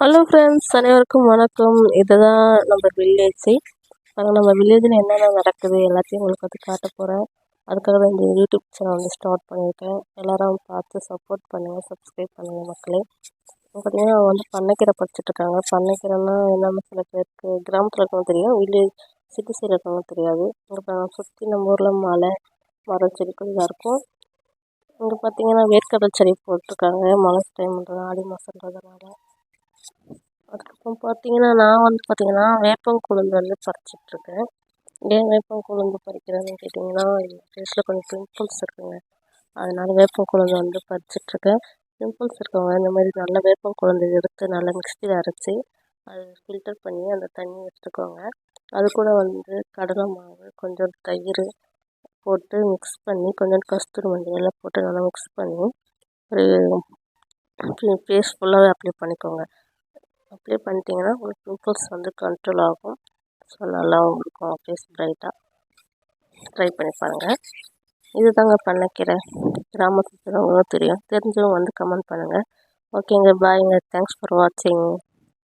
Hello friends அனைவருக்கும் வணக்கம். இதுதான் நம்ம வில்லேஜ் பாருங்கள் நம்ம வில்லேஜில் என்னென்ன நடக்குது எல்லாத்தையும் உங்களுக்கு வந்து காட்ட போகிறேன் அதுக்காக தான் இந்த யூடியூப் சேனல் வந்து ஸ்டார்ட் பண்ணியிருக்கேன். எல்லோரும் பார்த்து சப்போர்ட் பண்ணுங்கள் சப்ஸ்கிரைப் பண்ணுங்கள் மக்களே. பார்த்தீங்கன்னா அவங்க வந்து பண்ணைக்கீரை படிச்சுட்ருக்காங்க பண்ணைக்கீரைன்னா என்னென்ன சில பேருக்கு கிராமத்தில் இருக்கவங்க தெரியும் வில்லேஜ் சிட்டி சைடில் இருக்கவங்க தெரியாது. இங்கே சுற்றி நம்ம ஊரில் மலை மரம் செடிகள் தான் இருக்கும். இங்கே பார்த்தீங்கன்னா வேர்க்கடல் செடி போட்டிருக்காங்க. மழை டைம்ன்றது ஆடி மாதன்றதுனால அதுக்கப்புறம் பார்த்தீங்கன்னா நான் வந்து பார்த்தீங்கன்னா வேப்பங்குழுந்து வந்து பறிச்சிட்ருக்கேன். ஏன் வேப்பங்குழுந்து பறிக்கிறேன்னு கேட்டிங்கன்னா என் ஃபேஸில் கொஞ்சம் பிம்பிள்ஸ் இருக்குங்க. அதனால் வேப்பங்குழுந்து வந்து பறிச்சிட்ருக்கேன். பிம்பிள்ஸ் இருக்கவங்க இந்த மாதிரி நல்லா வேப்பங்குழுந்து எடுத்து நல்லா மிக்சியில் அரைச்சி அதை ஃபில்டர் பண்ணி அந்த தண்ணி எடுத்துக்கோங்க. அது கூட வந்து கடலை மாவு கொஞ்சம் தயிர் போட்டு மிக்ஸ் பண்ணி கொஞ்சம் கஸ்தூரி மஞ்சள் எல்லாம் போட்டு நல்லா மிக்ஸ் பண்ணி ஒரு ஃபேஸ் ஃபுல்லாகவே அப்ளை பண்ணிக்கோங்க. அப்ளை பண்ணிட்டீங்கன்னா உங்களுக்கு பிம்பிள்ஸ் வந்து கண்ட்ரோல் ஆகும். ஸோ நல்லாவும் இருக்கும் ஃபேஸ் ப்ரைட்டாக ட்ரை பண்ணி பாருங்கள் இது தாங்க பண்ணக்கீரை. கிராமத்தில் இருக்கிறவங்களும் தெரியும். தெரிஞ்சவங்க வந்து கமெண்ட் பண்ணுங்கள் ஓகேங்க பாய்ங்க தேங்க்ஸ் ஃபார் வாட்சிங்